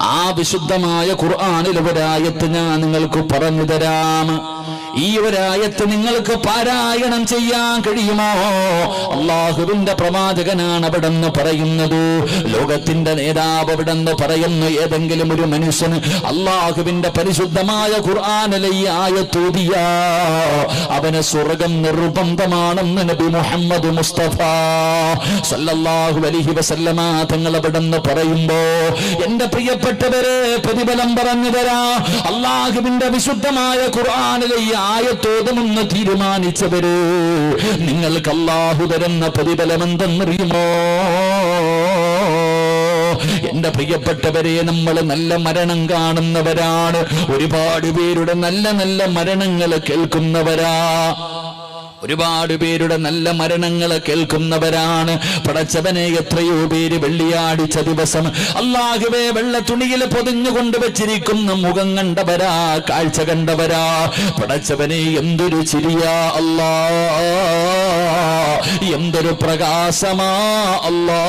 ആ വിശുദ്ധമായ ഖുർആാനിൽ ഒരായത്ത് ഞാൻ നിങ്ങൾക്ക് പറഞ്ഞു തരാം. ഈ ഒരായത്ത് നിങ്ങൾക്ക് പാരായണം ചെയ്യാൻ കഴിയുമോ? അള്ളാഹുവിന്റെ പ്രവാചകനാണ് അവിടെ നിന്ന് പറയുന്നത്. ലോകത്തിന്റെ നേതാവ് അവിടെ നിന്ന് പറയുന്നു ഏതെങ്കിലും ഒരു മനുഷ്യന് അള്ളാഹുവിന്റെ പരിശുദ്ധമായ ഖുർആാനിലെ ഈ ആയത്തൂതിയ അവന് സ്വർഗം നിർബന്ധമാണെന്ന് നബി മുഹമ്മദ് മുസ്തഫ സല്ലല്ലാഹു അലൈഹി വസല്ലമ തങ്ങൾ അവിടെ നിന്ന് പറയുമ്പോ എന്റെ പ്രിയപ്പെട്ടവരെ പ്രതിഫലം പറഞ്ഞു തരാ. അള്ളാഹുവിന്റെ വിശുദ്ധമായ ഖുർആാനിലെ ഈ ആയത്തോതുമെന്ന് തീരുമാനിച്ചവര്. നിങ്ങൾക്ക് അള്ളാഹു തരുന്ന പ്രതിഫലം എന്തെന്നറിയുമോ എന്റെ പ്രിയപ്പെട്ടവരെ നമ്മൾ നല്ല മരണം കാണുന്നവരാണ്. ഒരുപാട് പേരുടെ നല്ല നല്ല മരണങ്ങൾ കേൾക്കുന്നവരാ. ഒരുപാട് പേരുടെ നല്ല മരണങ്ങൾ കേൾക്കുന്നവരാണ്. പടച്ചവനെ എത്രയോ പേര് വെള്ളിയാടിച്ച ദിവസം അള്ളാഹുവെ വെള്ള തുണിയിൽ പൊതിഞ്ഞു കൊണ്ടുവച്ചിരിക്കുന്ന മുഖം കണ്ടവരാ കാഴ്ച കണ്ടവരാ. പടച്ചവനെ എന്തൊരു ചിരിയാ അല്ലാ. എന്തൊരു പ്രകാശമാ അല്ലാ.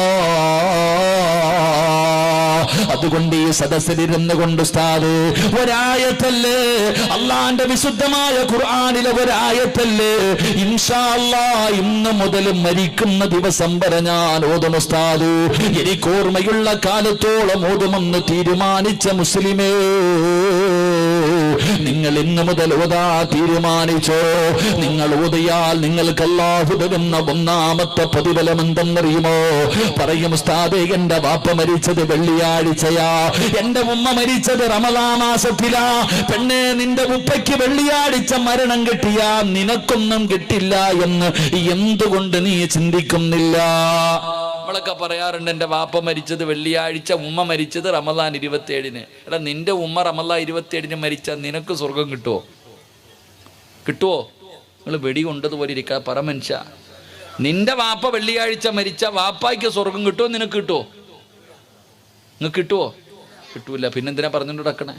അതുകൊണ്ട് ഈ സദസ്സിലിരുന്ന് കൊണ്ട് ഉസ്താദ് ഒരായത്തല്ലേ അള്ളാന്റെ വിശുദ്ധമായ ഖുർആാനിലെ ഒരായത്തല്ലേ ഇന്ന് മുതൽ മരിക്കുന്ന ദിവസം വരെ ഞാൻ ഓതും എനിക്കോർമ്മയുള്ള കാലത്തോളം ഓതുമെന്ന് തീരുമാനിച്ച മുസ്ലിമേ. നിങ്ങൾ ഇന്ന് മുതൽ ഓതാ തീരുമാനിച്ചോ? നിങ്ങൾ ഓതിയാൽ നിങ്ങൾക്ക് അല്ലാഹു ഒന്നാമത്തെ പ്രതിഫലം എന്തെന്നറിയുമോ പറയും ഉസ്താദേ എന്റെ വാപ്പ മരിച്ചത് വെള്ളിയാഴ്ചയാ. എന്റെ ഉമ്മ മരിച്ചത് റമദാ മാസത്തിലാ. പെണ്ണേ നിന്റെ ഉപ്പയ്ക്ക് വെള്ളിയാഴ്ച മരണം കിട്ടിയാ. നിനക്കൊന്നും കിട്ടില്ല എന്ന് എന്തുകൊണ്ട് നീ ചിന്തിക്കുന്നില്ല? നമ്മളൊക്കെ പറയാറുണ്ട് എന്റെ വാപ്പ മരിച്ചത് വെള്ളിയാഴ്ച ഉമ്മ മരിച്ചത് റമദാൻ ഇരുപത്തിയേഴിന്. എടാ നിന്റെ ഉമ്മ റമദാൻ ഇരുപത്തിയേഴിന് മരിച്ചാൽ നിനക്ക് സ്വർഗം കിട്ടുമോ കിട്ടുമോ നിങ്ങൾ വെടി കൊണ്ടതുപോലെ ഇരിക്കുക പറ മനുഷ്യ. നിന്റെ വാപ്പ വെള്ളിയാഴ്ച മരിച്ച വാപ്പായ്ക്ക് സ്വർഗം കിട്ടുമോ നിനക്ക് കിട്ടുമോ നിങ്ങൾക്ക് കിട്ടുമോ കിട്ടൂല. പിന്നെന്തിനാ പറഞ്ഞുകൊണ്ട് നടക്കണേ?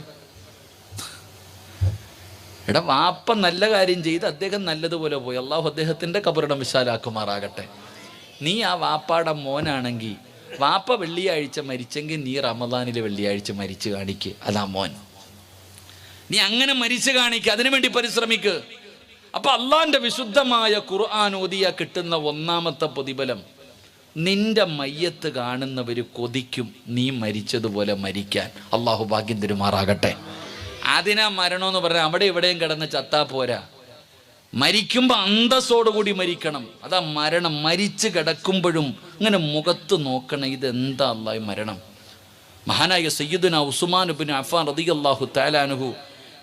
എടാ വാപ്പ നല്ല കാര്യം ചെയ്ത് അദ്ദേഹം നല്ലതുപോലെ പോയി. അള്ളാഹു അദ്ദേഹത്തിന്റെ കബറിടം വിശാലാക്കുമാറാകട്ടെ. നീ ആ വാപ്പാടെ മോനാണെങ്കിൽ വാപ്പ വെള്ളിയാഴ്ച മരിച്ചെങ്കിൽ നീ റമദാനിലെ വെള്ളിയാഴ്ച മരിച്ച് കാണിക്ക്. അതാ മോൻ. നീ അങ്ങനെ മരിച്ചു കാണിക്ക് അതിനുവേണ്ടി പരിശ്രമിക്ക്. അപ്പൊ അള്ളാന്റെ വിശുദ്ധമായ ഖുർആൻ ഓതിയ കിട്ടുന്ന ഒന്നാമത്തെ പ്രതിഫലം നിന്റെ മയ്യത്ത് കാണുന്നവര് കൊതിക്കും നീ മരിച്ചതുപോലെ മരിക്കാൻ. അള്ളാഹു ഭാഗ്യം തരുമാറാകട്ടെ. അതിനാ മരണം എന്ന് പറഞ്ഞാൽ അവിടെ ഇവിടെയും കിടന്ന് ചത്താ പോരാ. മരിക്കുമ്പോൾ അന്തസ്സോടുകൂടി മരിക്കണം. അതാ മരണം. മരിച്ചു കിടക്കുമ്പോഴും ഇങ്ങനെ മുഖത്ത് നോക്കണം ഇതെന്താ അല്ലാഹ് മരണം? മഹാനായ സയ്യിദുന ഉസ്മാൻ ബിൻ അഫാൻ അള്ളാഹു താലാനുഹു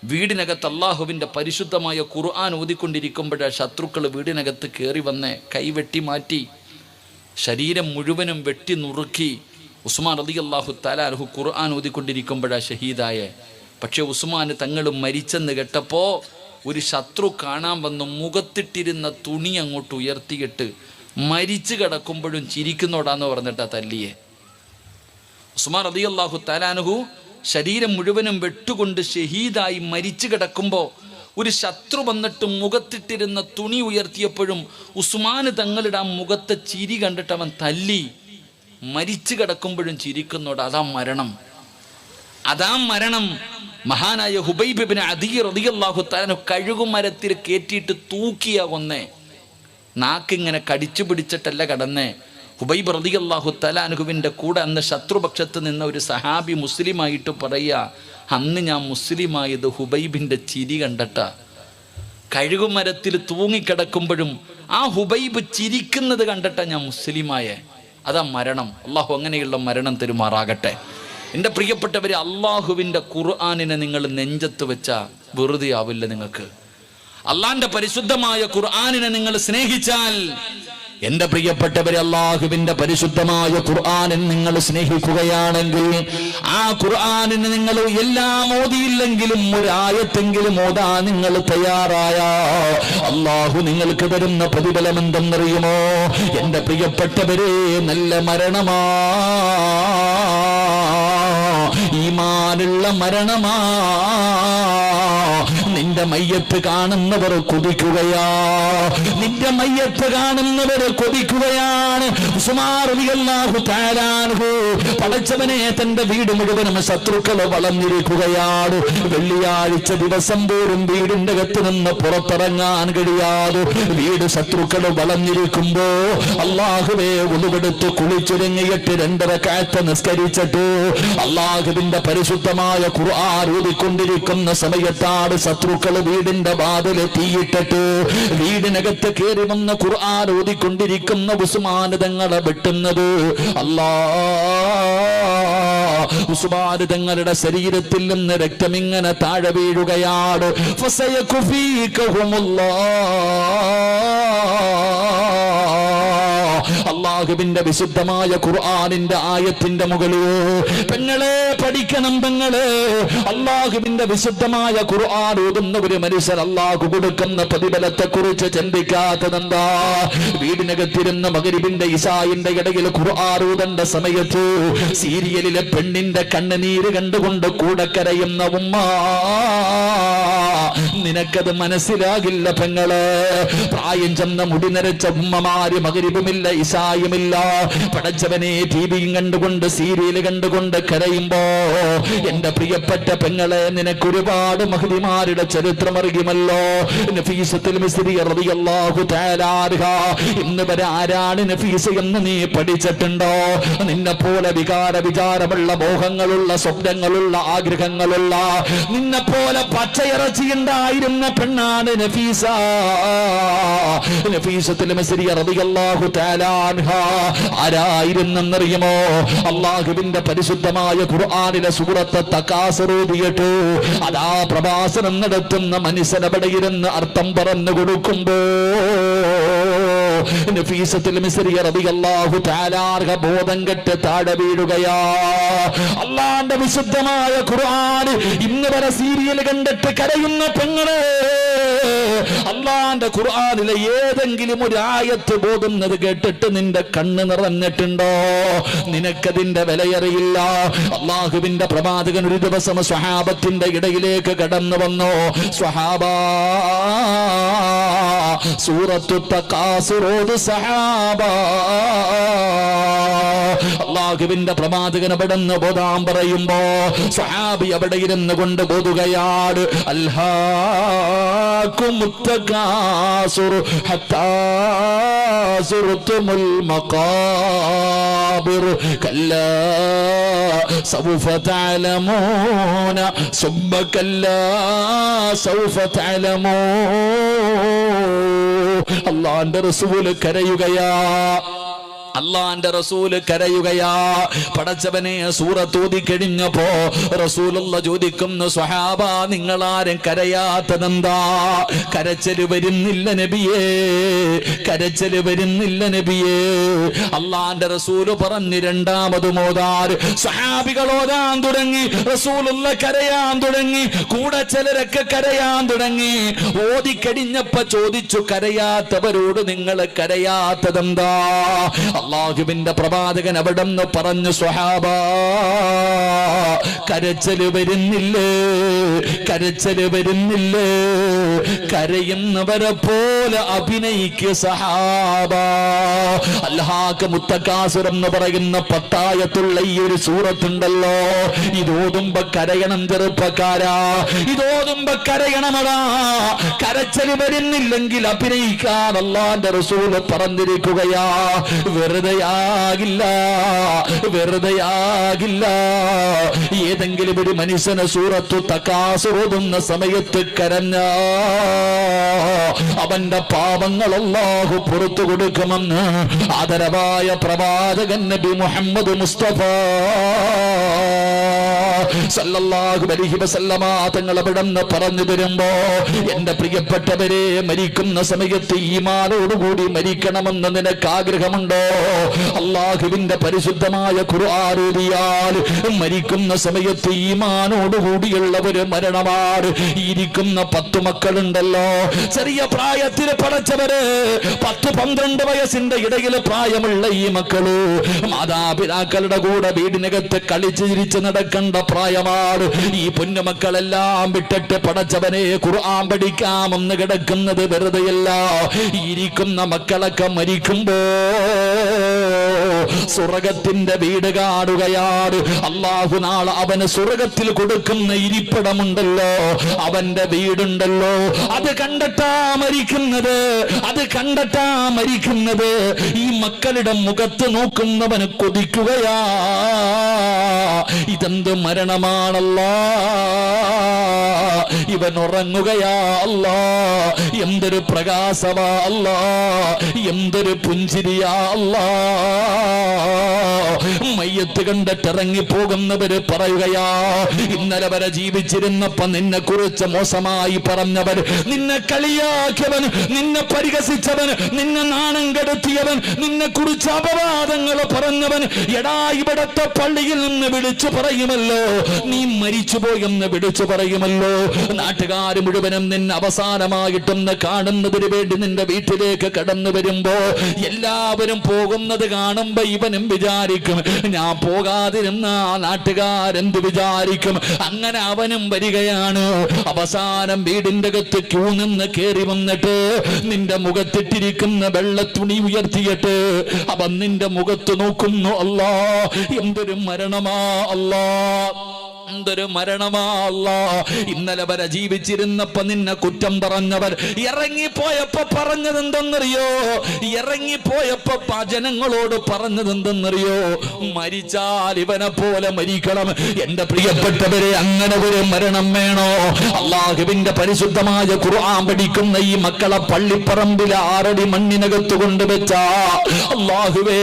വീടിനകത്ത് അള്ളാഹുവിന്റെ പരിശുദ്ധമായ ഖുർആൻ ഓതിക്കൊണ്ടിരിക്കുമ്പോഴാ ശത്രുക്കൾ വീടിനകത്ത് കയറി വന്ന് കൈവെട്ടി മാറ്റി ശരീരം മുഴുവനും വെട്ടി നുറുക്കി. ഉസ്മാൻ റളിയല്ലാഹു താലാനുഹു ഖുർആൻ ഓതിക്കൊണ്ടിരിക്കുമ്പോഴാ ഷഹീദായ. പക്ഷെ ഉസ്മാൻ തങ്ങൾ മരിച്ചെന്ന് കേട്ടപ്പോൾ ഒരു ശത്രു കാണാൻ വന്ന് മുഖത്തിട്ടിരുന്ന തുണി അങ്ങോട്ട് ഉയർത്തിയിട്ട് മരിച്ചു കിടക്കുമ്പോഴും ചിരിക്കുന്നോടാന്ന് പറഞ്ഞിട്ടാ തല്ലിയെ. ഉസ്മാൻ റളിയല്ലാഹു താലാനുഹു ശരീരം മുഴുവനും വെട്ടുകൊണ്ട് ഷഹീദായി മരിച്ചു കിടക്കുമ്പോൾ ഒരു ശത്രു വന്നിട്ട് മുഖത്തിട്ടിരുന്ന തുണി ഉയർത്തിയപ്പോഴും ഉസ്മാന് തങ്ങളുടെ ആ മുഖത്തെ ചിരി കണ്ടിട്ട് അവൻ തല്ലി മരിച്ചു കിടക്കുമ്പോഴും ചിരിക്കുന്നോട് അതാ മരണം. അതാ മരണം. മഹാനായ ഹുബൈബിന് അധിക റതിയല്ലാഹു താലു കഴുകുമരത്തിൽ കയറ്റിയിട്ട് തൂക്കിയ കൊന്നേ. നാക്കിങ്ങനെ കടിച്ചു പിടിച്ചിട്ടല്ല കടന്നേ. ഹുബൈബ് റതിയല്ലാഹു തലാനുഹുവിന്റെ കൂടെ അന്ന് ശത്രുപക്ഷത്ത് നിന്ന ഒരു സഹാബി മുസ്ലിമായിട്ട് പറയുക അന്ന് ഞാൻ മുസ്ലിമായത് ഹുബൈബിന്റെ ചിരി കണ്ടട്ട. കഴുകുമരത്തിൽ തൂങ്ങിക്കിടക്കുമ്പോഴും ആ ഹുബൈബ് ചിരിക്കുന്നത് കണ്ടിട്ട ഞാൻ മുസ്ലിമായേ. അതാ മരണം. അള്ളാഹു അങ്ങനെയുള്ള മരണം തരുമാറാകട്ടെ. എന്റെ പ്രിയപ്പെട്ടവർ അള്ളാഹുവിന്റെ ഖുർആാനിനെ നിങ്ങൾ നെഞ്ചത്ത് വെച്ചാൽ വെറുതെ ആവില്ല നിങ്ങൾക്ക്. അള്ളാന്റെ പരിശുദ്ധമായ ഖുർആാനിനെ നിങ്ങൾ സ്നേഹിച്ചാൽ എന്റെ പ്രിയപ്പെട്ടവരെ അള്ളാഹുവിന്റെ പരിശുദ്ധമായ ഖുർആാനിൽ നിങ്ങൾ സ്നേഹിക്കുകയാണെങ്കിൽ ആ ഖുർആാനിന് നിങ്ങൾ എല്ലാം ഓതിയില്ലെങ്കിലും ഒരായത്തെങ്കിലും ഓതാ നിങ്ങൾ തയ്യാറായ. അള്ളാഹു നിങ്ങൾക്ക് തരുന്ന പ്രതിഫലം എന്തെന്നറിയുമോ? എന്റെ പ്രിയപ്പെട്ടവരെ നല്ല മരണമാ. ഈമാനുള്ള മരണമാ നിന്റെ മയ്യത്ത് കാണുന്നവർ കൊതിക്കുകയാ. നിന്റെ മയ്യത്ത് കാണുന്നവർ കൊതിക്കുകയാണ്. പടച്ചവനെ തന്റെ വീട് മുഴുവനും ശത്രുക്കൾ വളഞ്ഞിരിക്കുകയാണ് വെള്ളിയാഴ്ച ദിവസം പോലും വീടിന്റെ അകത്ത് നിന്ന് പുറത്തിറങ്ങാൻ കഴിയാതെ വീട് ശത്രുക്കൾ വളഞ്ഞിരിക്കുമ്പോ അള്ളാഹുവേ ഉളുവെടുത്ത് കുളിച്ചൊരുങ്ങിയിട്ട് രണ്ടര കാറ്റ് നിസ്കരിച്ചിട്ട് അള്ളാഹുവിന്റെ പരിശുദ്ധമായ ഖുർആൻ ഊതിക്കൊണ്ടിരിക്കുന്ന സമയത്താണ് ശത്രുക്കൾ വീടിന്റെ വാതിൽ തീയിട്ടിട്ട് വീടിനകത്ത് കയറി വന്ന ഖുർആൻ ഓതിക്കൊണ്ടിരിക്കുന്ന ഉസ്മാനിതങ്ങളെ വെട്ടുന്നത്. അല്ലാ ഉസ്മാനിതങ്ങളുടെ ശരീരത്തിൽ നിന്ന് രക്തം രക്തമിങ്ങനെ താഴെ വീഴുകയാണ്. ഫസയകുഫീകഹുമുല്ലാ അള്ളാഹുവിന്റെ വിശുദ്ധമായ ഖുർആാനിന്റെ ആയത്തിന്റെ മുകളിൽ പെങ്ങളെ പഠിക്കണം പെങ്ങളെ. അള്ളാഹുവിന്റെ വിശുദ്ധമായ ഖുർആൻ ഓതുന്ന ഒരു മനുഷ്യൻ അള്ളാഹു കൊടുക്കുന്ന പ്രതിഫലത്തെ കുറിച്ച് ചിന്തിക്കാത്തതെന്താ? വീടിനകത്തിരുന്ന മകരിബിന്റെ ഇസായിന്റെ ഇടയിൽ ഖുർആൻ ഓതേണ്ട സമയത്ത് സീരിയലിലെ പെണ്ണിന്റെ കണ്ണുനീര് കണ്ടുകൊണ്ട് കൂടെ കരയുന്ന ഉമ്മ. നിനക്കത് മനസ്സിലാകില്ല പെങ്ങളെ. പ്രായം ചെന്ന മുടി നരച്ച ഉമ്മമാര് മകരിപുമില്ല ഇസായുമില്ല പടച്ചവനെ ടിവിയും കണ്ടുകൊണ്ട് സീരിയൽ കണ്ടുകൊണ്ട് കരയുമ്പോ എന്റെ പ്രിയപ്പെട്ട പെങ്ങളെ നിനക്കൊരുപാട് മഹതിമാരുടെ ചരിത്രം അറിയുമല്ലോ. നഫീസത്തിൽ തആല അൻഹ. ഇന്ന് വരെ ആരാണ് നഫീസ് എന്ന് നീ പഠിച്ചിട്ടുണ്ടോ? നിന്നെ പോലെ വികാര വിചാരമുള്ള മോഹങ്ങളുള്ള സ്വപ്നങ്ങളുള്ള ആഗ്രഹങ്ങളുള്ള നിന്നെ പോലെ പച്ചയിറച്ചിയുണ്ടായിരുന്ന പെണ്ണാണ് നഫീസ. ആരായിരുന്നെന്നറിയുമോ? അള്ളാഹുവിന്റെ പരിശുദ്ധമായ ഖുർആനിലെ സൂറത്ത് തക്കാസറൂതിയിട്ട് അതാ പ്രഭാസനം നടത്തുന്ന മനുഷ്യനപടയിരുന്ന് അർത്ഥം പറഞ്ഞു കൊടുക്കുമ്പോ ബോധം കെട്ട് താഴെ വീഴുകയാ. അള്ളാന്റെ വിശുദ്ധമായ ഖുർആൻ ഇന്ന് വരെ സീരിയൽ കണ്ടിട്ട് കരയുന്ന പെങ്ങളെ അള്ളാന്റെ ഖുർആനിലെ ഏതെങ്കിലും ഒരു ആയത്ത് പോകുന്നത് കേട്ടിട്ട് നിന്റെ കണ്ണ് നിറഞ്ഞിട്ടുണ്ടോ? നിനക്കതിന്റെ വിലയറിയില്ല. അള്ളാഹുവിന്റെ പ്രവാചകൻ ഒരു ദിവസം സ്വഹാബത്തിന്റെ ഇടയിലേക്ക് കടന്നു വന്നു. സ്വഹാബ സൂറത്തു തക്കാസുറോത് സഹാബ. അള്ളാഹുവിന്റെ പ്രവാചകൻ അവിടെ നിന്ന് ബോധാൻ പറയുമ്പോ സഹാബി അവിടെ ഇരുന്ന് കൊണ്ട് ഹത്താ സുർത്തുമുൽ മഖാബിർ കല്ലാ സൗഫ തഅലമൂന സുബ്ബ റസൂൽ കരയുകയാ. അള്ളാന്റെ റസൂൽ കരയുകയാ. പടച്ചവനെ സൂറത്തൂതി കഴിഞ്ഞപ്പോ റസൂലുള്ള ചോദിക്കുന്നു സ്വഹാബ നിങ്ങളാരും കരയാത്തതെന്താ? കരച്ചൽ വരുന്നില്ല നബിയേ. കരച്ചൽ വരുന്നില്ല നബിയേ. അള്ളാന്റെ റസൂൽ പറഞ്ഞു രണ്ടാമത് മോതാർ സ്വഹാബികൾ ഓതാൻ തുടങ്ങി റസൂലുള്ള കരയാൻ തുടങ്ങി കൂടെ ചിലരൊക്കെ കരയാൻ തുടങ്ങി. ഓതിക്കഴിഞ്ഞപ്പോ ചോദിച്ചു കരയാത്തവരോട് നിങ്ങൾ കരയാത്തതെന്താ? അള്ളാഹുവിന്റെ പ്രവാചകൻ അവിടെ നിന്ന് പറഞ്ഞു സ്വഹാബ കരച്ചൽ വരുന്നില്ലേ? കരച്ചൽ വരുന്നില്ലേ? കരയുന്നവരെ പോലെ അഭിനയിക്ക് സഹാബ അല്ലാഹ് മുത്തക്കാസുരം എന്ന് പറയുന്ന പത്തായത്തുള്ള ഈ ഒരു സൂറത്തുണ്ടല്ലോ. ഇതോതുമ്പോ കരയണം ചെറുപ്പക്കാരാ. ഇതോതുമ്പോ കരയണമടാ. കരച്ചൽ വരുന്നില്ലെങ്കിൽ അഭിനയിക്കാൻ അള്ളാന്റെ റസൂൽ പറഞ്ഞിരിക്കുകയാ. വെറുതെയാകില്ല വെറുതെയാകില്ല. ഏതെങ്കിലും ഒരു മനുഷ്യനെ സൂറത്തു തക്കാസുറുതുന്ന സമയത്ത് കരഞ്ഞ അവന്റെ പാപങ്ങൾ അല്ലാഹു പുറത്തു കൊടുക്കുമെന്ന് ആദരവായ പ്രവാചകൻ നബി മുഹമ്മദ് മുസ്തഫ സല്ലല്ലാഹു അലൈഹി വസല്ലമ തങ്ങൾ അവിടെന്ന് പറഞ്ഞു തരുമ്പോ എന്റെ പ്രിയപ്പെട്ടവരെ മരിക്കുന്ന സമയത്ത് ഈമാനോടുകൂടി മരിക്കണമെന്ന് നിനക്ക് ആഗ്രഹമുണ്ടോ അള്ളാഹുവിന്റെ പരിശുദ്ധമായ ഖുർആാനോദിയാൽ മരിക്കുന്ന സമയത്ത് ഈമാനോടുകൂടിയുള്ള ഒരു മരണമാണ്. ഇരിക്കുന്ന പത്തു മക്കളുണ്ടല്ലോ. ചെറിയ പ്രായത്തിൽ പഠിച്ചവര് പത്ത് പന്ത്രണ്ട് വയസ്സിന്റെ ഇടയിൽ പ്രായമുള്ള ഈ മക്കൾ മാതാപിതാക്കളുടെ കൂടെ വീടിനകത്ത് കളിച്ച് ചിരിച്ച് നടക്കേണ്ട പ്രായമാണ് ഈ പൊന്നുമക്കളെല്ലാം വിട്ടിട്ട് പടച്ചവനെ ഖുർആൻ പഠിക്കാമെന്ന് കിടക്കുന്നത് വെറുതെയല്ല. ഇരിക്കുന്ന മക്കളൊക്കെ മരിക്കുമ്പോ സ്വർഗത്തിന്റെ വീട് കാണുകയാണ്. അള്ളാഹു നാളെ അവന് സ്വർഗത്തിൽ കൊടുക്കുന്ന ഇരിപ്പിടമുണ്ടല്ലോ. അവന്റെ വീടുണ്ടല്ലോ. അത് കണ്ടെത്താ മരിക്കുന്നത്. അത് കണ്ടെത്താ മരിക്കുന്നത്. ഈ മക്കളുടെ മുഖത്ത് നോക്കുന്നവന് കൊതിക്കുകയാ. ഇതെന്ത് മരണമാണല്ലോ ഇവൻ ഉറങ്ങുകയാ അല്ലാ. എന്തൊരു പ്രകാശമാ അല്ലാ. എന്തൊരു പുഞ്ചിരിയാ അല്ലാ. മയ്യത്ത് കണ്ടിട്ട് ഇറങ്ങി പോകുന്നവര് പറയുകയാ ഇന്നലെ വരെ ജീവിച്ചിരുന്നപ്പോ നിന്നെ കുറിച്ച് മോശമായി പറഞ്ഞവൻ നിന്നെ കളിയാക്കിയവൻ നിന്നെ പരിഹസിച്ചവൻ നിന്നെ നാണം കെടുത്തിയവൻ നിന്നെ കുറിച്ച് അപവാദങ്ങൾ പറഞ്ഞവൻ എടാ ഇവിടത്തെ പള്ളിയിൽ നിന്ന് വിളിച്ചു പറയുമല്ലോ. നീ മരിച്ചുപോയെന്ന് വിളിച്ചു പറയുമല്ലോ. നാട്ടുകാർ മുഴുവനും നിന്നെ അവസാനമായിട്ടൊന്ന് കാണുന്നതിന് വേണ്ടി നിന്റെ വീട്ടിലേക്ക് കടന്നു വരുമ്പോ എല്ലാവരും പോകുന്നത് കാണുമ്പോ ഇവനും വിചാരിക്കും ഞാൻ പോകാതിരുന്ന ആ നാട്ടുകാരെന്ത് വിചാരിക്കും? അങ്ങനെ അവനും വരികയാണ്. അവസാനം വീടിന്റെ അകത്ത് ക്യൂ നിന്ന് കയറി വന്നിട്ട് നിന്റെ മുഖത്തിട്ടിരിക്കുന്ന വെള്ള തുണി ഉയർത്തിയിട്ട് അവൻ നിന്റെ മുഖത്ത് നോക്കുന്നു അല്ലാ എന്തൊരു മരണമാ അല്ലാ. എന്തൊരു മരണമാ ഇന്നലെ വരെ ജീവിച്ചിരുന്നപ്പോ നിന്നെ കുറ്റം പറഞ്ഞവർ ഇറങ്ങിപ്പോയപ്പോ പറഞ്ഞത് എന്തെന്നറിയോ ഇറങ്ങിപ്പോയപ്പോ ജനങ്ങളോട് പറഞ്ഞത് എന്തെന്നറിയോ മരിച്ചാൽ ഇവനെ പോലെ മരിക്കണം. എന്റെ പ്രിയപ്പെട്ടവരെ അങ്ങനെ ഒരു മരണം വേണോ? അള്ളാഹുവിന്റെ പരിശുദ്ധമായ ഖുർആൻ പഠിക്കുന്ന ഈ മക്കളെ പള്ളിപ്പറമ്പിൽ ആറടി മണ്ണിനകത്ത് കൊണ്ടുവച്ച അള്ളാഹുവേ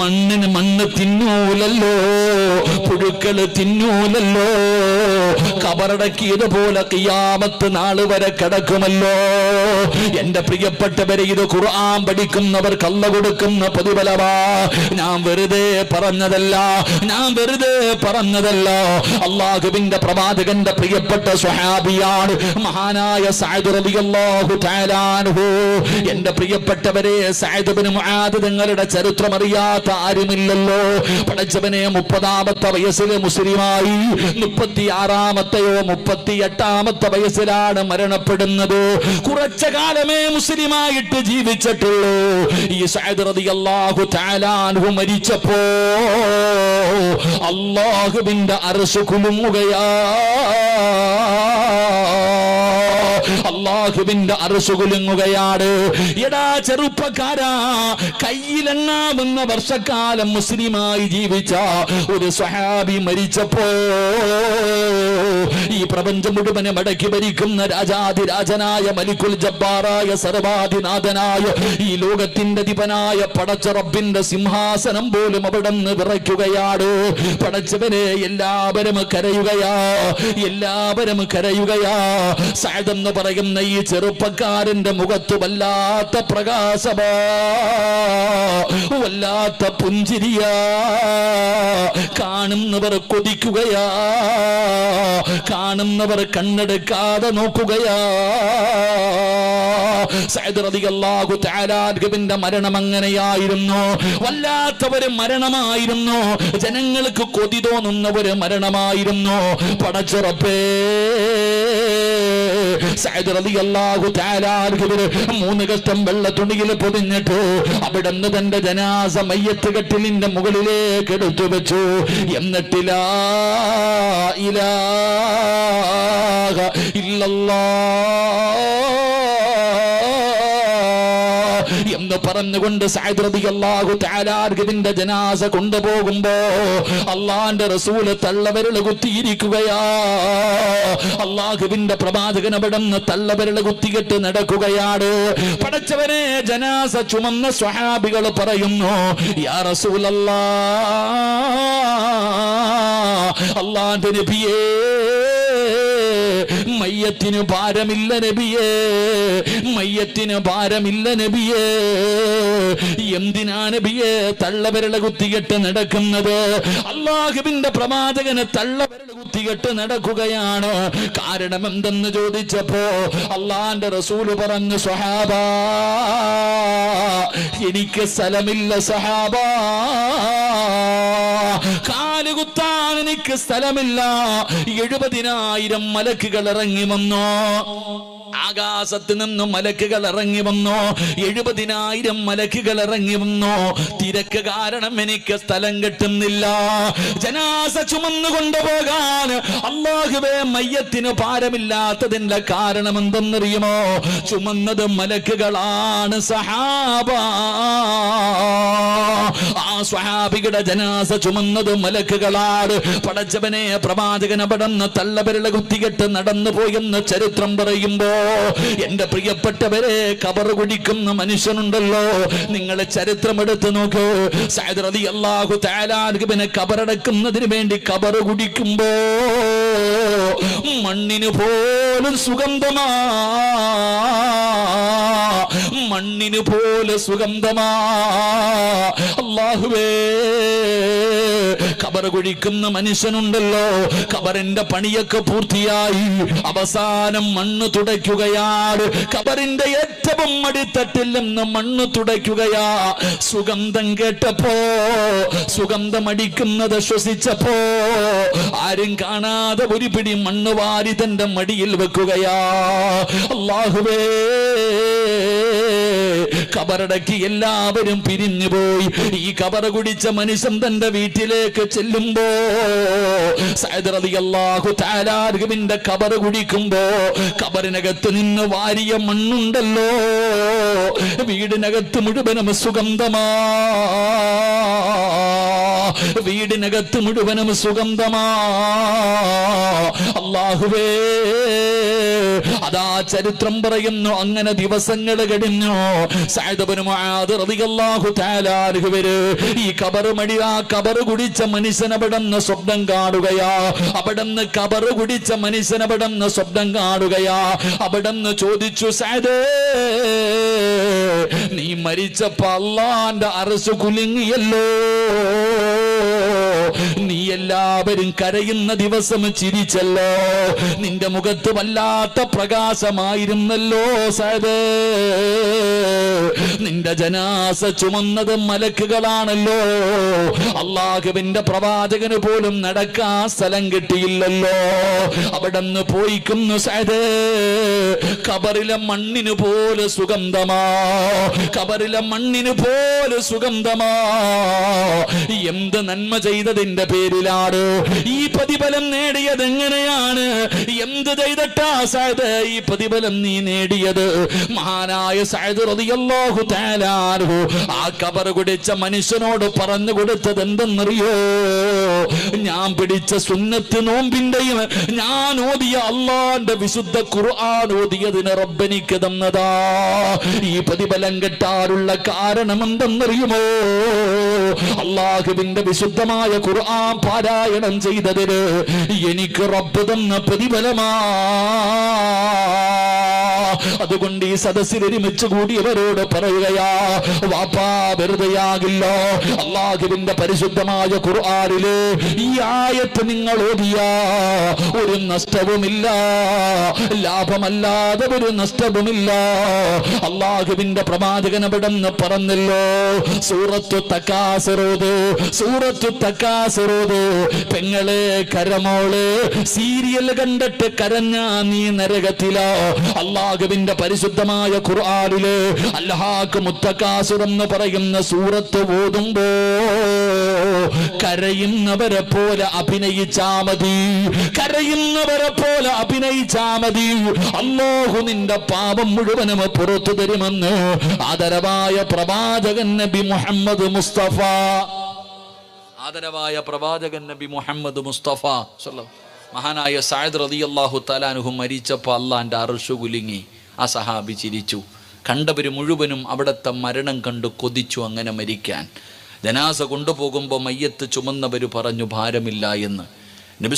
മണ്ണിന് മണ്ണ് തിന്നൂലല്ലോ. പുഴുക്കൾ തിന്നൂലല്ലോ. കബറടക്കിയതുപോലെ കിയാമത്ത് നാൾ വരെ കിടക്കുമല്ലോ. എന്റെ പ്രിയപ്പെട്ടവരെ ഇത് ഖുർആൻ പഠിക്കുന്നവർ കള്ള കൊടുക്കുന്ന പ്രതിഫലമാ. ഞാൻ വെറുതെ പറഞ്ഞതല്ല ഞാൻ വെറുതെ പറഞ്ഞതല്ല. അള്ളാഹുവിന്റെ പ്രവാചകന്റെ പ്രിയപ്പെട്ട സ്വഹാബിയാണ് മഹാനായ അൻഹു. എന്റെ പ്രിയപ്പെട്ടവരെ സഅദ് ഇബ്നു മുആദ് തങ്ങളുടെ ചരിത്രം അറിയാത്ത ആരുമില്ലല്ലോ. പഠിച്ചവനെ മുപ്പതാമത്തെ വയസ്സിലെ മുസ്ലിമായി മുപ്പത്തി ആറാമത്തെയോ മുപ്പത്തി എട്ടാമത്തെ വയസ്സിലാണ് മരണപ്പെടുന്നത്. കുറച്ച കാലമേ മുസ്ലിമായിട്ട് ജീവിച്ചിട്ടുള്ളൂ. ഈ സഅദ് റളിയല്ലാഹു തആല അൻഹു മരിച്ചപ്പോ അള്ളാഹുവിന്റെ അറസ് കുലുങ്ങുകയാ. അള്ളാഹുവിന്റെ അറസ് കുലുങ്ങുകയാണ് എടാ ചെറുപ്പക്കാരാ കയ്യിലെണ്ണാവുന്ന വർഷക്കാലം മുസ്ലിമായി ജീവിച്ച ഒരു സഹാബി മരിച്ചപ്പോ ഈ പ്രപഞ്ചം മുഴുവനെ മടക്കി ഭരിക്കുന്ന രാജാതിരാജനായ മലിക്കുൽ ജബ്ബാറായ സർവാധിനാഥനായ ഈ ലോകത്തിന്റെ ദിപനായ പടച്ച റബ്ബിന്റെ സിംഹാസനം പോലും അവിടെ നിന്ന് വിറയ്ക്കുകയാണ് പടച്ചവനെ എല്ലാവരും കരയുകയാ എല്ലാവരും കരയുകയാ. സഅദ് എന്ന് പറയുന്ന ഈ ചെറുപ്പക്കാരന്റെ മുഖത്ത് വല്ലാത്ത പ്രകാശമാ വല്ലാത്ത പുഞ്ചിരിയാ കാണുന്നവർ കൊതിക്കുകയാ കാണുന്നവർ കണ്ണെടുക്കാതെ നോക്കുകയാ. അൻഹുവിന്റെ മരണം അങ്ങനെയായിരുന്നു വല്ലാത്തവര് മരണമായിരുന്നു. ജനങ്ങൾക്ക് കൊതി തോന്നുന്ന ഒരു മരണമായിരുന്നു. പടച്ചുറപ്പേ മൂന്ന് കഷ്ടം വെള്ള തുണിയിൽ പൊതിഞ്ഞിട്ട് അവിടുന്ന് തന്റെ ജനാസ മയ്യത്ത് കെട്ടിലിന്റെ മുകളിലേക്ക് എടുത്തു വെച്ചു. എന്നിട്ടില്ല ഇലാഹ ഇല്ലല്ലാഹ് എന്ന് പറഞ്ഞുകൊണ്ട് ജനാസ കൊണ്ടുപോകുമ്പോ അള്ളാന്റെ റസൂൽ തള്ളവിരൽ കുത്തിയിരിക്കുകയാ. അള്ളാഹുവിന്റെ പ്രവാചകൻ അവിടെ നിന്ന് തള്ളവിരൽ കുത്തിയിട്ട് നടക്കുകയാണ്. പടച്ചവനെ ജനാസ ചുമന്ന സ്വഹാബികൾ പറയുന്നു യാ റസൂലല്ലാ അള്ളാന്റെ നബിയേ മയ്യത്തിന് ഭാരമില്ല നബിയേ. മയ്യത്തിന് ഭാരമില്ല നബിയേ. എന്തിനാ നബിയേ തള്ളവരള കുത്തികെട്ട് നടക്കുന്നത്? അള്ളാഹുവിന്റെ പ്രവാചകന് തള്ളവരള കുത്തികെട്ട് നടക്കുകയാണ്. കാരണം എന്തെന്ന് ചോദിച്ചപ്പോ അള്ളാന്റെ റസൂൽ പറഞ്ഞു സ്വഹാബ എനിക്ക് സ്ഥലമില്ല സഹാബ. കാലുകുത്താൻ എനിക്ക് സ്ഥലമില്ല. എഴുപതിനായിരം മലക്കുകൾ ഇറങ്ങി വന്നോ? ആകാശത്ത് നിന്ന് മലക്കുകൾ ഇറങ്ങി വന്നു? എഴുപതിനായിരം മലക്കുകൾ ഇറങ്ങി വന്നു? തിരക്ക് കാരണം എനിക്ക് സ്ഥലം കിട്ടുന്നില്ല. ജനാസ ചുമന്നു കൊണ്ടുപോകാൻ അള്ളാഹുവേ മയ്യത്തിന് ഭാരമില്ലാത്തതിന്റെ കാരണം എന്തെന്നറിയുമോ? ചുമന്നത് മലക്കുകളാണ് സഹാബ ആ സ്വഹാബിയുടെ ജനാസ ചുമന്നത് മലക്കുകളാണ്. പടച്ചവനെ പ്രവാചകൻ തള്ളപരള കുത്തികെട്ട് നടന്നു പോയെന്ന് ചരിത്രം പറയുമ്പോ എന്റെ പ്രിയപ്പെട്ടവരെ കബർ കുടിക്കുന്ന മനുഷ്യനുണ്ടല്ലോ. നിങ്ങളെ ചരിത്രം എടുത്തു നോക്കൂ സൈദർ റതി അള്ളാഹു കബറടക്കുന്നതിന് വേണ്ടി കബർ കുടിക്കുമ്പോ മണ്ണിന് പോലും സുഗന്ധമാ. മണ്ണിന് പോലെ സുഗന്ധമാ. അള്ളാഹുവേ കബർ കുഴിക്കുന്ന മനുഷ്യനുണ്ടല്ലോ. കബറിന്റെ പണിയൊക്കെ പൂർത്തിയായി. അവസാനം മണ്ണ് തുടയ്ക്കുകയാണ്. കബറിന്റെ ഏറ്റവും അടിത്തട്ടിൽ മണ്ണ് തുടയ്ക്കുകയാ. സുഗന്ധം കേട്ടപ്പോ സുഗന്ധം അടിക്കുന്നത് ശ്വസിച്ചപ്പോ ആരും കാണാതെ ഒരു പിടി മണ്ണ് വാരി തന്റെ മടിയിൽ വെക്കുകയാ. അള്ളാഹുവേ കബറടക്കി എല്ലാവരും പിരിഞ്ഞു പോയി. ഈ കബറ കുടിച്ച മനുഷ്യൻ തന്റെ വീട്ടിലേക്ക് ചെല്ലുമ്പോ താലാർഗുവിന്റെ കബർ കുടിക്കുമ്പോ കബറിനകത്ത് നിന്ന് വാരിയ മണ്ണുണ്ടല്ലോ. വീടിനകത്ത് മുഴുവനും സുഗന്ധമാ വീടിനകത്ത് മുഴുവനും സുഗന്ധമാ. അള്ളാഹുവേ അതാ ചരിത്രം പറയുന്നു അങ്ങനെ ദിവസങ്ങൾ കഴിഞ്ഞു. ഈ കബറ് മടി ആ കബറ് കുടിച്ച മനുഷ്യൻ അവിടെന്ന് സ്വപ്നം കാണുകയാ. അവിടെന്ന് കബറ് കുടിച്ച മനുഷ്യൻ അവിടെന്ന് സ്വപ്നം കാണുകയാ. അവിടെന്ന് ചോദിച്ചു സാദേ നീ മരിച്ചപ്പോ അള്ളാന്റെ അറസ് കുലുങ്ങിയല്ലോ. Oh. നീ എല്ലാവരും കരയുന്ന ദിവസം ചിരിച്ചല്ലോ. നിന്റെ മുഖത്ത് വല്ലാത്ത പ്രകാശമായിരുന്നല്ലോ സാദേ നിന്റെ ജനാസ ചുമന്നത് മലക്കുകളാണല്ലോ. അള്ളാഹുവിന്റെ പ്രവാചകന് പോലും നടക്കാൻ സ്ഥലം കിട്ടിയില്ലല്ലോ. അവിടെ നിന്ന് പോയിക്കുന്നു സാദേ കബറിലെ മണ്ണിന് പോലെ സുഗന്ധമാ. കബറിലെ മണ്ണിന് പോലെ സുഗന്ധമാ. എന്ത് നന്മ ചെയ്തതിന്റെ പേരിലാണ് ഈ പ്രതിഫലം നേടിയത് എങ്ങനെയാണ് എന്ത് ചെയ്തിട്ടാ സായത് ഈ പ്രതിഫലം നീ നേടിയത്? മഹാനായ സായത് റളിയല്ലാഹു തആലാഹു ആ കബർ കുടിച്ച മനുഷ്യനോട് പറഞ്ഞു കൊടുത്തത് എന്തെന്നറിയോ? ഞാൻ പിടിച്ച സുന്നത്ത് നോമ്പിന്റെയും ഞാൻ ഓതിയ അള്ളാന്റെ വിശുദ്ധ ഖുർആൻ ഓതിയതിന് റബ്ബനിക്ക് തന്നതാ. ഈ പ്രതിഫലം കിട്ടാറുള്ള കാരണം എന്തെന്നറിയുമോ അള്ളാഹുവിന്റെ വിശുദ്ധമായ ഖുർആൻ പാരായണം ചെയ്തതിന് എനിക്ക് റബ്ബ് തന്ന പ്രതിഫലമാ. അതുകൊണ്ട് ഈ സദസ്സിൽ ഒരുമിച്ച് കൂടിയവരോട് പറയുകയാ വാപ്പാ വെറുതെയാകില്ല. അള്ളാഹുവിന്റെ പരിശുദ്ധമായ ഖുർആനിൽ ഈ ആയത്ത് നിങ്ങൾ ഓതിയ ഒരു നഷ്ടവുമില്ല. ലാഭമല്ലാതെ ഒരു നഷ്ടവുമില്ല. അള്ളാഹുവിന്റെ പ്രവാചകൻ അവിടെന്ന് പറഞ്ഞല്ലോ സൂറത്തു തക്കാസറോത് സൂറത്തു തക്കാസറോത് പെങ്ങളെ കരമോൾ സീരിയൽ കണ്ടിട്ട് കരഞ്ഞ നീ നരകത്തിലോ. അള്ളാഹുവിന്റെ പരിശുദ്ധമായ ഖുർആാനിൽ അല്ലഹാക്ക് മുത്തക്കാസുർ എന്ന് പറയുന്ന സൂറത്ത് ഓതുമ്പോ കരയുന്നവരെ പോലെ അഭിനയിച്ചാ മതി. കരയുന്നവരെ പോലെ അഭിനയിച്ചാ മതി. അല്ലാഹു നിന്റെ പാപം മുഴുവനും പുറത്തു തരുമെന്ന് ആദരവായ പ്രവാചകൻ നബി മുഹമ്മദ് മുസ്തഫ. ആദരവായ പ്രവാചകൻ നബി മുഹമ്മദ് മുസ്തഫ. സ്വല്ലം. മഹാനായ സായദ് റതി അള്ളാഹു തലാനുഹു മരിച്ചപ്പോൾ അള്ളാന്റെ അർഷു കുലുങ്ങി. ആ സഹാബി ചിരിച്ചു. കണ്ടവർ മുഴുവനും അവിടുത്തെ മരണം കണ്ട് കൊതിച്ചു അങ്ങനെ മരിക്കാൻ. ജനാസ കൊണ്ടുപോകുമ്പോൾ മയ്യത്ത് ചുമന്നവർ പറഞ്ഞു ഭാരമില്ല എന്ന്. നബി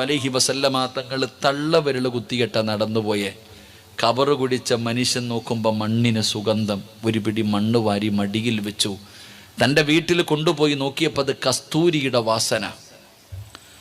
അലഹി വസല്ലമ തങ്ങൾ തള്ളവിരൽ കുത്തികെട്ട നടന്നുപോയെ. കവറ് കുടിച്ച മനുഷ്യൻ നോക്കുമ്പോൾ മണ്ണിന് സുഗന്ധം. ഒരു പിടി മണ്ണ് വാരി മടിയിൽ വെച്ചു. തന്റെ വീട്ടിൽ കൊണ്ടുപോയി നോക്കിയപ്പോൾ അത് കസ്തൂരിയുടെ വാസന.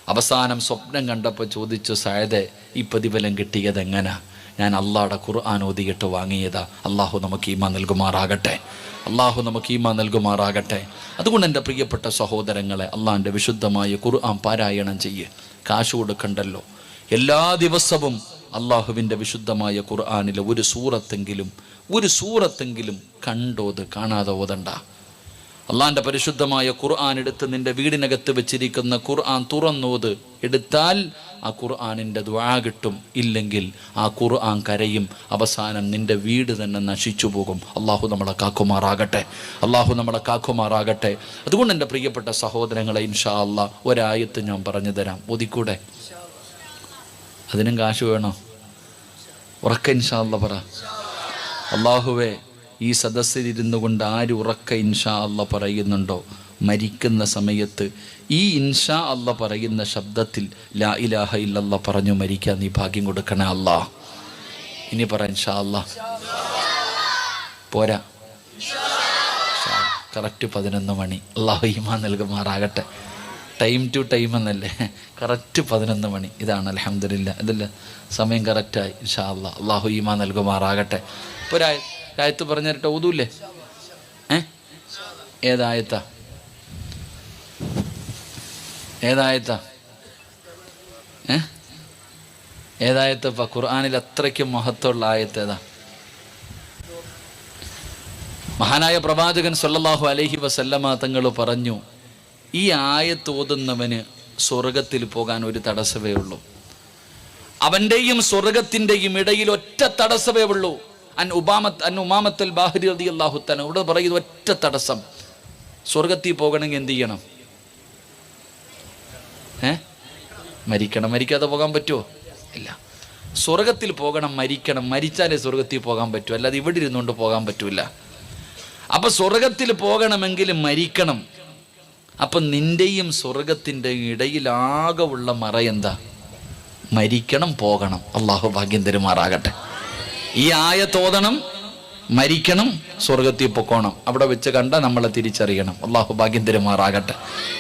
അവസാനം സ്വപ്നം കണ്ടപ്പോൾ ചോദിച്ചു സായതെ ഈ പ്രതിഫലം കിട്ടിയത് എങ്ങനെ? ഞാൻ അള്ളാടെ ഖുർആൻ ഓതിയിട്ട് വാങ്ങിയതാ. അള്ളാഹു നമുക്ക് ഈമ നൽകുമാറാകട്ടെ. അള്ളാഹു നമുക്ക് ഈമ നൽകുമാറാകട്ടെ. അതുകൊണ്ട് എന്റെ പ്രിയപ്പെട്ട സഹോദരങ്ങളെ അള്ളാഹിന്റെ വിശുദ്ധമായ ഖുർആൻ പാരായണം ചെയ്യ്. കാശ് കൊടുക്കണ്ടല്ലോ. എല്ലാ ദിവസവും അള്ളാഹുവിന്റെ വിശുദ്ധമായ ഖുർആനിലെ ഒരു സൂറത്തെങ്കിലും ഒരു സൂറത്തെങ്കിലും കണ്ടോത് കാണാതെ ഓതണ്ട. അള്ളാന്റെ പരിശുദ്ധമായ ഖുർആൻ എടുത്ത് നിന്റെ വീടിനകത്ത് വെച്ചിരിക്കുന്ന ഖുർആൻ തുറന്നോത് എടുത്താൽ ആ ഖുർആാനിന്റെ ദ്വാ കിട്ടും. ഇല്ലെങ്കിൽ ആ ഖുർആൻ കരയും. അവസാനം നിന്റെ വീട് തന്നെ നശിച്ചു പോകും. അള്ളാഹു നമ്മളെ കാക്കുമാറാകട്ടെ. അള്ളാഹു നമ്മളെ കാക്കുമാറാകട്ടെ. അതുകൊണ്ട് എന്റെ പ്രിയപ്പെട്ട സഹോദരങ്ങളെ ഇൻഷാ അള്ളാ ഒരായത്ത് ഞാൻ പറഞ്ഞു തരാം. ഒതിക്കൂടെ അതിനും കാശ് വേണോ? ഉറക്ക ഇൻഷാ അല്ല പറ. അള്ളാഹുവേ ഈ സദസ്സിലിരുന്നു കൊണ്ട് ആര് ഉറക്ക ഇൻഷാ അല്ല പറയുന്നുണ്ടോ? മരിക്കുന്ന സമയത്ത് ഈ ഇൻഷാ അല്ല പറയുന്ന ശബ്ദത്തിൽ ലാ ഇലാഹ ഇല്ലല്ല പറഞ്ഞു മരിക്കാൻ നീ ഭാഗ്യം കൊടുക്കണേ അല്ലാ ഇനി പറ ഇൻഷാ അല്ല പോരാ. കറക്റ്റ് പതിനൊന്ന് മണി. അള്ളാഹു ഈമാ നൽകുമാറാകട്ടെ. ടൈം ടു ടൈം എന്നല്ലേ? കറക്റ്റ് പതിനൊന്ന് മണി. ഇതാണ് അലഹമില്ല ഇതല്ല സമയം കറക്റ്റായി. ഇൻഷാ അള്ളാഹ് അള്ളാഹു ഈമാ നൽകുമാറാകട്ടെ. ഇപ്പോൾ ഒരു പറഞ്ഞു ആയത്ത് പറഞ്ഞിട്ട് ഊതൂല്ലേ? ഏ? ഏതായത്താ? ഏതായത്താ? ഏ? ഏതായത്തപ്പ? ഖുർആാനിൽ അത്രയ്ക്ക് മഹത്വമുള്ള ആയത്ത് ഏതാ? മഹാനായ പ്രവാചകൻ സല്ലാഹു അലഹി വസല്ലമ തങ്ങൾ പറഞ്ഞു ഈ ആയത്ത് ഓതുന്നവന് സ്വർഗത്തിൽ പോകാൻ ഒരു തടസ്സമേ ഉള്ളൂ. അവന്റെയും സ്വർഗത്തിന്റെയും ഇടയിൽ ഒറ്റ തടസ്സമേ ഉള്ളൂ. അൻ ഉബാമത്ത് അൻ ഉമാമത്തൽ ബാഹരി ഇവിടെ പറയുന്നത് ഒറ്റ തടസ്സം. സ്വർഗത്തിൽ പോകണമെങ്കിൽ എന്ത് ചെയ്യണം? ഏ? മരിക്കണം. മരിക്കാതെ പോകാൻ പറ്റുമോ ഇല്ല. സ്വർഗത്തിൽ പോകണം മരിക്കണം. മരിച്ചാലേ സ്വർഗത്തിൽ പോകാൻ പറ്റൂ. അല്ലാതെ ഇവിടെ ഇരുന്നുകൊണ്ട് പോകാൻ പറ്റൂല. അപ്പൊ സ്വർഗത്തിൽ പോകണമെങ്കിൽ മരിക്കണം. അപ്പൊ നിന്റെയും സ്വർഗത്തിന്റെ ഇടയിലാകെ ഉള്ള മറ എന്താ? മരിക്കണം പോകണം. അള്ളാഹു ഭാഗ്യം തരുമാറാകട്ടെ. ഈ ആയ തോതണം മരിക്കണം സ്വർഗത്തിൽ പൊക്കോണം. അവിടെ വെച്ച് കണ്ട നമ്മളെ തിരിച്ചറിയണം. അള്ളാഹു ഭാഗ്യം തരുമാറാകട്ടെ.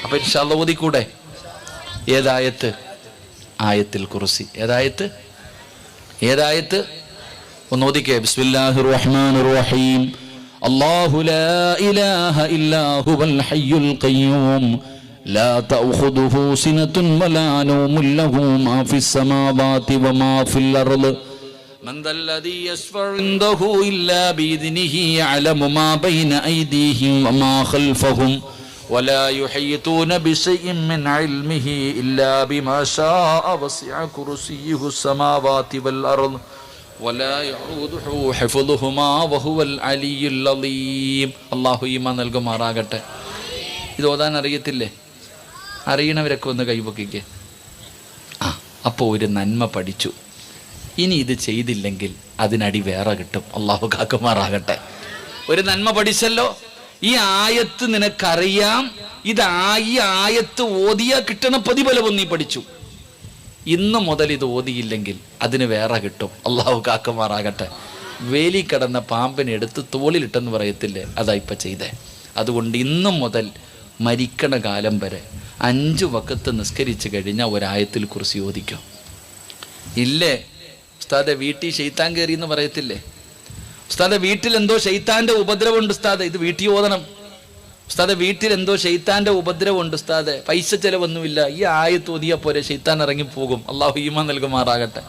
അപ്പൊ ഇൻഷാല്ല കൂടെ ഏതായത്ത്? ആയത്തിൽ കുറിസി. ഏതായത്ത്? ഏതായത്ത്? ഒന്ന് ഓദിക്കേ ബിസ്മില്ലാഹി റഹ്മാൻ റഹീം അല്ലാഹു ലാ ഇലാഹ ഇല്ലാ ഹുവൽ ഹയ്യുൽ ഖയ്യൂം. ലാ തഅഖുദുഹു സിനതുൻ വലാ നൗമുൻ ലഹു മാ ഫിസ് സമാവാതി വമാ ഫിൽ അർദ്. من ذا الذي يشفع عنده إلا بإذنه يعلم ما بين أيديهم وما خلفهم ولا يحيطون بشيء من علمه إلا بما شاء وسع كرسيه السماوات والأرض ولا يعوده حفظهما وهو العلي العظيم الله ഈമാൻ നൽകുമാറാകട്ടെ ഇത് ഓതാൻ അറിയത്തില്ലേ അറിയണവരൊക്കെ ഒന്ന് കൈപൊക്കിക്ക് ആ അപ്പോൾ ഒരു നന്മ പഠിച്ചു ഇനി ഇത് ചെയ്തില്ലെങ്കിൽ അതിനടി വേറെ കിട്ടും. അള്ളാഹു കാക്കുമാറാകട്ടെ. ഒരു നന്മ പഠിച്ചല്ലോ. ഈ ആയത്ത് നിനക്കറിയാം. ഇത് ഈ ആയത്ത് ഓതിയാ കിട്ടുന്ന പ്രതിഫലവും നീ പഠിച്ചു. ഇന്ന് മുതൽ ഇത് ഓതിയില്ലെങ്കിൽ അതിന് വേറെ കിട്ടും. അള്ളാഹു കാക്കുമാറാകട്ടെ. വേലി കടന്ന പാമ്പിനെ എടുത്ത് തോളിലിട്ടെന്ന് പറയത്തില്ലേ? അതാ ഇപ്പം ചെയ്തേ. അതുകൊണ്ട് ഇന്നു മുതൽ മരിക്കണ കാലം വരെ അഞ്ചു വക്കത്ത് നിസ്കരിച്ചു കഴിഞ്ഞാൽ ഒരായത്തിൽ കുറിച്ച് യോജിക്കും. ഇല്ലേ? ഉസ്താദെ വീട്ടിൽ ഷെയ്ത്താൻ കയറി എന്ന് പറയത്തില്ലേ? ഉസ്താദെ വീട്ടിൽ എന്തോ ഷെയ്ത്താന്റെ ഉപദ്രവമുണ്ട് ഉസ്താദെ. ഇത് വീട്ടിൽ ഓതണം. ഉസ്താദെ വീട്ടിൽ എന്തോ ഷെയ്ത്താന്റെ ഉപദ്രവമുണ്ട് ഉസ്താദെ. പൈസ ചെലവൊന്നുമില്ല. ഈ ആയത്ത് ഓതിയാ പോരെ ഷെയ്ത്താൻ ഇറങ്ങിപ്പോകും. അള്ളാഹു ഈമാൻ നൽകുമാറാകട്ടെ.